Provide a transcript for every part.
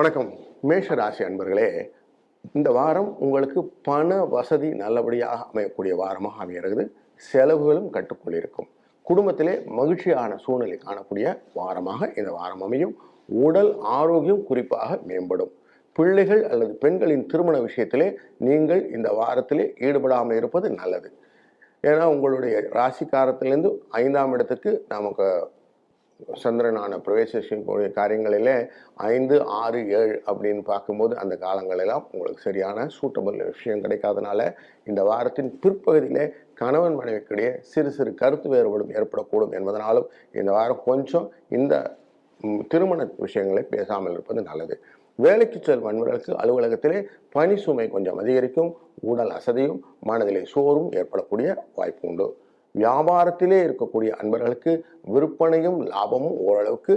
வணக்கம். மேஷ ராசி அன்பர்களே இந்த வாரம் உங்களுக்கு பண வசதி நல்லபடியாக அமையக்கூடிய வாரமாக அமைகிறது. செலவுகளும் கட்டுக்குள் இருக்கும் குடும்பத்திலே மகிழ்ச்சியான சூழ்நிலை காணக்கூடிய வாரமாக இந்த வாரம் அமையும். உடல் ஆரோக்கியம் குறிப்பாக மேம்படும். பிள்ளைகள் அல்லது பெண்களின் திருமண விஷயத்திலே நீங்கள் இந்த வாரத்திலே ஈடுபடாமல் இருப்பது நல்லது. ஏன்னா உங்களுடைய ராசிக்காரத்திலேருந்து ஐந்தாம் இடத்துக்கு நமக்கு சந்திரனான பிரவேசிக்கக்கூடிய காரியங்களிலே ஐந்து ஆறு ஏழு அப்படின்னு பார்க்கும்போது அந்த காலங்களெல்லாம் உங்களுக்கு சரியான சூட்டபிள் விஷயம் கிடைக்காதனால இந்த வாரத்தின் பிற்பகுதியிலே கணவன் மனைவிக்கிடையே சிறு சிறு கருத்து வேறுபாடும் ஏற்படக்கூடும் என்பதனாலும் இந்த வாரம் கொஞ்சம் இந்த திருமண விஷயங்களை பேசாமல் இருப்பது நல்லது. வேலைக்கு செல் அன்பர்களுக்கு அலுவலகத்திலே பனி சுமை கொஞ்சம் அதிகரிக்கும் உடல் அசதியும் மனதிலே சோறும் ஏற்படக்கூடிய வாய்ப்பு உண்டு. வியாபாரத்திலே இருக்கக்கூடிய அன்பர்களுக்கு விற்பனையும் லாபமும் ஓரளவுக்கு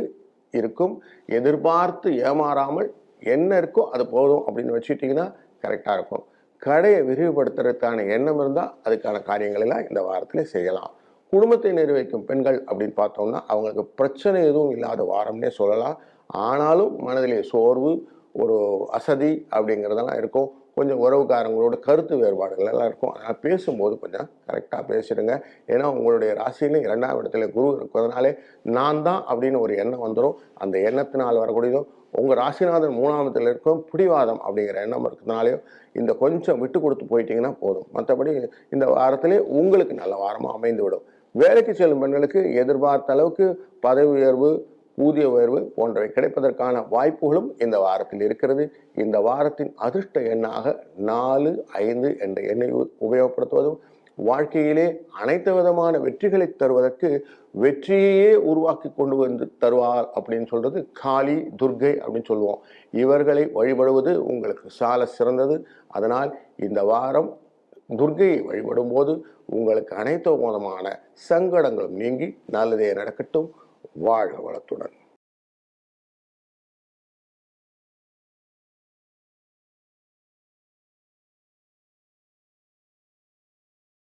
இருக்கும். எதிர்பார்த்து ஏமாறாமல் என்ன இருக்கோ அது போதும் அப்படின்னு வச்சுக்கிட்டிங்கன்னா கரெக்டாக இருக்கும். கடையை விரிவுபடுத்துறதுக்கான எண்ணம் இருந்தால் அதுக்கான காரியங்களெல்லாம் இந்த வாரத்தில் செய்யலாம். குடும்பத்தை நிர்வகிக்கும் பெண்கள் அப்படின்னு பார்த்தோம்னா அவங்களுக்கு பிரச்சனை எதுவும் இல்லாத வாரம்னே சொல்லலாம். ஆனாலும் மனதிலே சோர்வு ஒரு அசதி அப்படிங்கிறதெல்லாம் இருக்கும். கொஞ்சம் உறவுக்காரங்களோட கருத்து வேறுபாடுகள் எல்லாம் இருக்கும். அதனால் பேசும்போது கொஞ்சம் கரெக்டாக பேசிடுங்க. ஏன்னா உங்களுடைய ராசின்னு இரண்டாம் இடத்துல குரு இருக்கிறதுனாலே நான் தான் அப்படின்னு ஒரு எண்ணம் வந்துடும் அந்த எண்ணத்தினால் வரக்கூடியதும் உங்கள் ராசிநாதன் மூணாமத்தில் இருக்கும் பிடிவாதம் அப்படிங்கிற எண்ணம் இருக்கிறதுனாலையோ இந்த கொஞ்சம் விட்டு கொடுத்து போயிட்டீங்கன்னா போதும். மற்றபடி இந்த வாரத்திலே உங்களுக்கு நல்ல வாரமாக அமைந்து விடும் வேலைக்கு செல்லும் பெண்களுக்கு எதிர்பார்த்த அளவுக்கு பதவி உயர்வு ஊதிய உயர்வு போன்றவை கிடைப்பதற்கான வாய்ப்புகளும் இந்த வாரத்தில் இருக்கிறது. இந்த வாரத்தின் அதிர்ஷ்ட எண்ணாக நாலு ஐந்து என்ற எண்ணை உபயோகப்படுத்துவதும் வாழ்க்கையிலே அனைத்து விதமான வெற்றிகளை தருவதற்கு வெற்றியையே உருவாக்கி கொண்டு வந்து தருவார் அப்படின்னு சொல்றது காளி துர்கை அப்படின்னு சொல்லுவோம். இவர்களை வழிபடுவது உங்களுக்கு சால சிறந்தது. அதனால் இந்த வாரம் துர்கையை வழிபடும் போது உங்களுக்கு அனைத்து விதமான சங்கடங்களும் நீங்கி நல்லதே நடக்கட்டும். வாழ்க வளத்துடன்.